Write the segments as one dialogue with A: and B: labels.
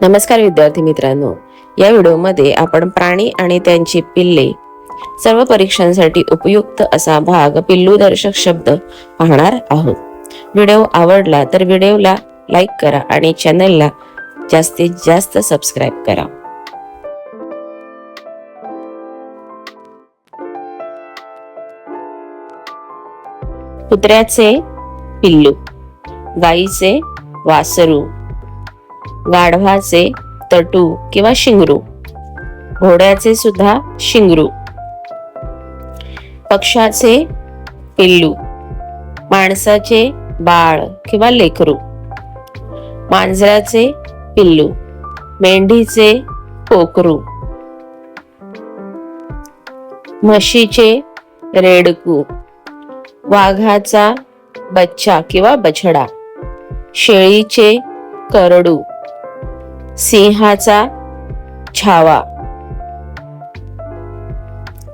A: नमस्कार विद्यार्थी मित्रांनो. या व्हिडिओमध्ये आपण प्राणी आणि त्यांची पिल्ले सर्व परीक्षांसाठी उपयुक्त असा भाग पिल्लू दर्शक शब्द पाहणार आहोत. व्हिडिओ आवडला तर व्हिडिओला लाईक करा आणि चॅनलला जास्तीत जास्त सबस्क्राईब करा. कुत्र्याचे पिल्लू गाईचे वासरू गाढवाचे तटू किंवा शिंगरू. घोड्याचे सुद्धा शिंगरू. पक्षाचे पिल्लू. माणसाचे बाळ किंवा लेकरू. मांजराचे पिल्लू. मेंढीचे कोकरू म्हशीचे रेडकू. वाघाचा बच्चा किंवा बछडा. शेळीचे करडू. सिंहाचा छावा.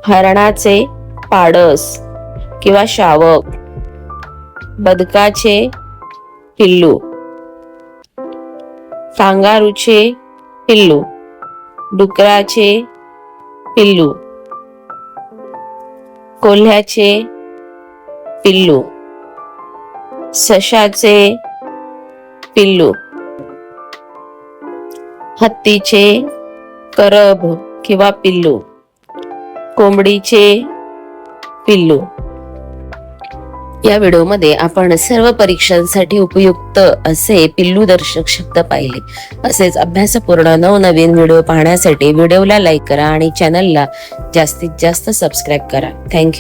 A: हरणाचे पाडस किंवा शावक बदकाचे पिल्लू कांगारूचे पिल्लू डुकराचे पिल्लू कोल्ह्याचे पिल्लू सशाचे पिल्लू. हत्तीचे करब किंवा पिल्लू. कोंबडीचे पिल्लू. या व्हिडिओमध्ये आपण सर्व परीक्षांसाठी उपयुक्त असे पिल्लू दर्शक शब्द पाहिले. असेच अभ्यासपूर्ण नवनवीन व्हिडिओ पाहण्यासाठी व्हिडिओला लाईक करा आणि चॅनलला जास्तीत जास्त सबस्क्राईब करा. थँक्यू.